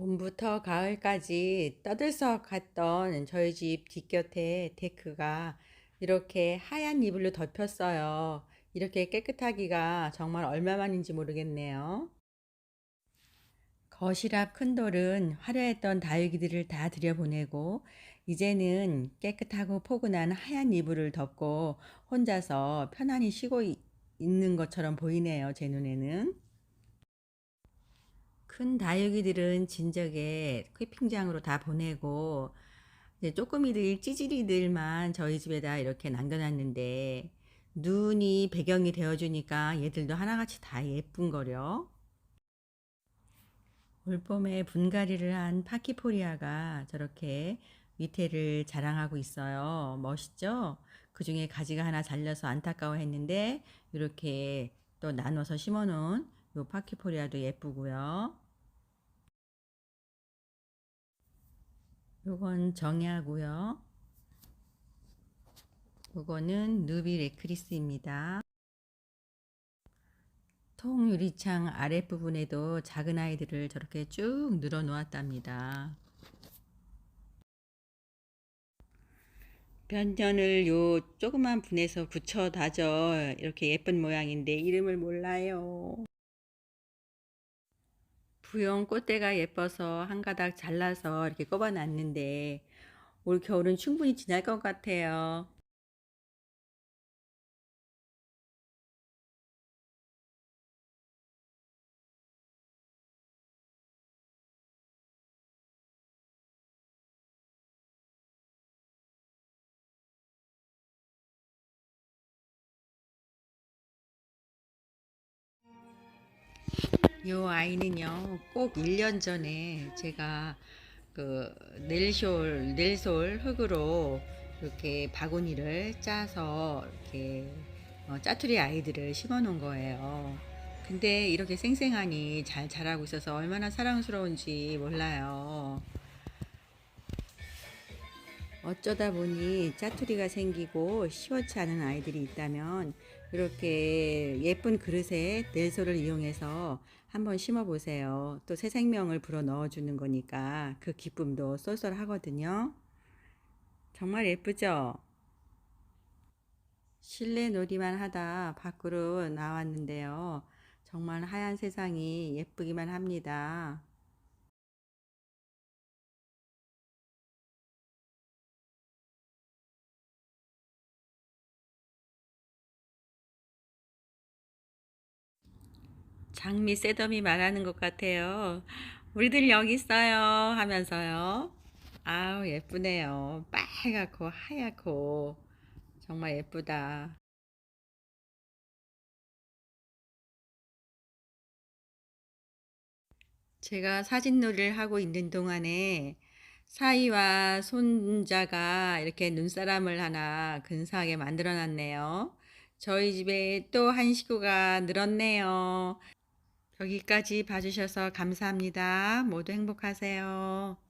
봄부터 가을까지 떠들썩했던 저희 집 뒷곁에 데크가 이렇게 하얀 이불로 덮였어요. 이렇게 깨끗하기가 정말 얼마만인지 모르겠네요. 거실 앞 큰 돌은 화려했던 다육이들을 다 들여보내고 이제는 깨끗하고 포근한 하얀 이불을 덮고 혼자서 편안히 쉬고 이- 있는 것처럼 보이네요. 제 눈에는. 큰 다육이들은 진작에 캠핑장으로 다 보내고 이제 쪼끄미들 찌질이들만 저희 집에다 이렇게 남겨놨는데 눈이 배경이 되어주니까 얘들도 하나같이 다 예쁜거려. 올봄에 분갈이를 한 파키포리아가 저렇게 위태를 자랑하고 있어요. 멋있죠? 그 중에 가지가 하나 잘려서 안타까워했는데 이렇게 또 나눠서 심어놓은 요 파키포리아도 예쁘고요. 요건 정야고요. 요거는 누비 레크리스입니다. 통 유리창 아랫부분에도 작은 아이들을 저렇게 쭉 늘어 놓았답니다. 변년을 요 조그만 분에서 붙여 다져 이렇게 예쁜 모양인데 이름을 몰라요. 부용 꽃대가 예뻐서 한 가닥 잘라서 이렇게 꼽아 놨는데 올 겨울은 충분히 지날 것 같아요. 요 아이는요, 꼭 1년 전에 제가 그 넬솔, 넬솔 흙으로 이렇게 바구니를 짜서 이렇게 어, 짜투리 아이들을 심어 놓은 거예요. 근데 이렇게 생생하니 잘 자라고 있어서 얼마나 사랑스러운지 몰라요. 어쩌다 보니 짜투리가 생기고 시원치 않은 아이들이 있다면 이렇게 예쁜 그릇에 넬소를 이용해서 한번 심어 보세요. 또 새 생명을 불어 넣어 주는 거니까 그 기쁨도 쏠쏠하거든요. 정말 예쁘죠? 실내 놀이만 하다 밖으로 나왔는데요. 정말 하얀 세상이 예쁘기만 합니다. 장미 새더미 말하는 것 같아요. 우리들 여기 있어요 하면서요. 아우 예쁘네요. 빨갛고 하얗고 정말 예쁘다. 제가 사진놀이를 하고 있는 동안에 사위와 손자가 이렇게 눈사람을 하나 근사하게 만들어 놨네요. 저희 집에 또 한 식구가 늘었네요. 여기까지 봐주셔서 감사합니다. 모두 행복하세요.